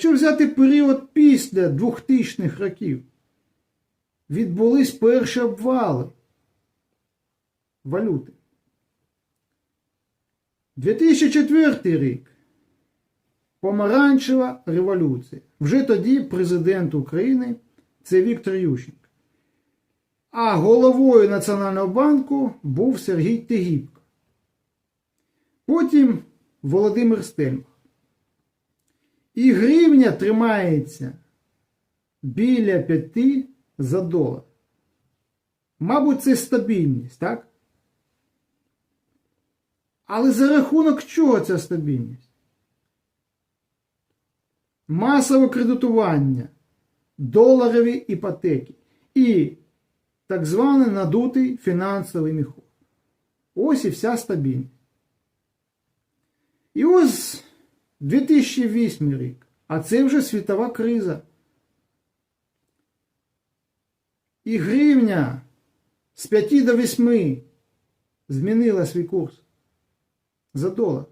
Якщо взяти період після 2000-х років, відбулись перші обвали валюти. 2004 рік. Помаранчева революція. Вже тоді президент України це Віктор Ющенко. А головою Національного банку був Сергій Тегібко. Потім Володимир Стельмах. І гривня тримається біля 5 за долар. Мабуть, це стабільність, так? Але за рахунок чого ця стабільність? Масове кредитування, доларові іпотеки і так званий надутий фінансовий міхур. Ось і вся стабільність. І ось 2008 рік, а це вже світова криза. І гривня з 5 до 8 змінила свій курс за долар.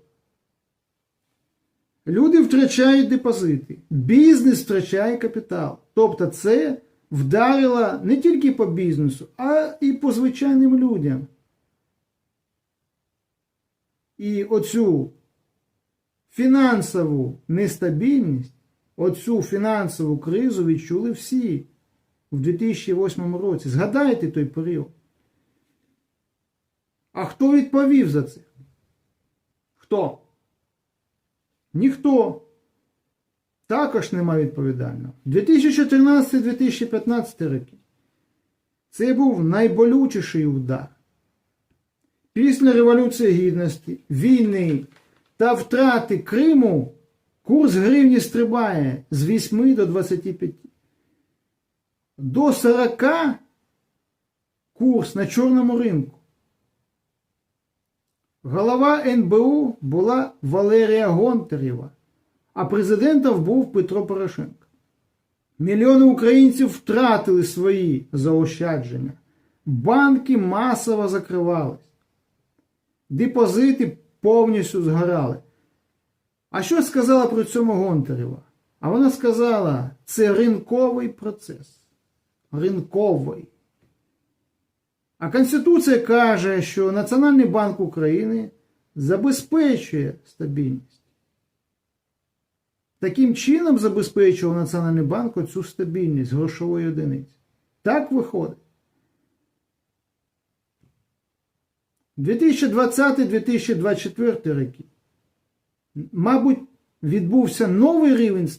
Люди втрачають депозити, бізнес втрачає капітал. Тобто це вдарило не тільки по бізнесу, а і по звичайним людям. І оцю фінансову нестабільність, оцю фінансову кризу відчули всі в 2008 році. Згадайте той період. А хто відповів за це? Хто? Ніхто. Також нема відповідального. 2014-2015 роки. Це був найболючіший удар. Після Революції Гідності, війни та втрати Криму курс гривні стрибає з 8 до 25. До 40 курс на чорному ринку. Голова НБУ була Валерія Гонтарєва, а президентом був Петро Порошенко. Мільйони українців втратили свої заощадження. Банки масово закривались. Депозити повністю згорали. А що сказала при цьому Гонтарєва? А вона сказала, це ринковий процес. Ринковий. А Конституція каже, що Національний банк України забезпечує стабільність. Таким чином забезпечував Національний банк цю стабільність грошової одиниці. Так виходить. 2020-2024 роки, мабуть, відбувся новий рівень стабільності.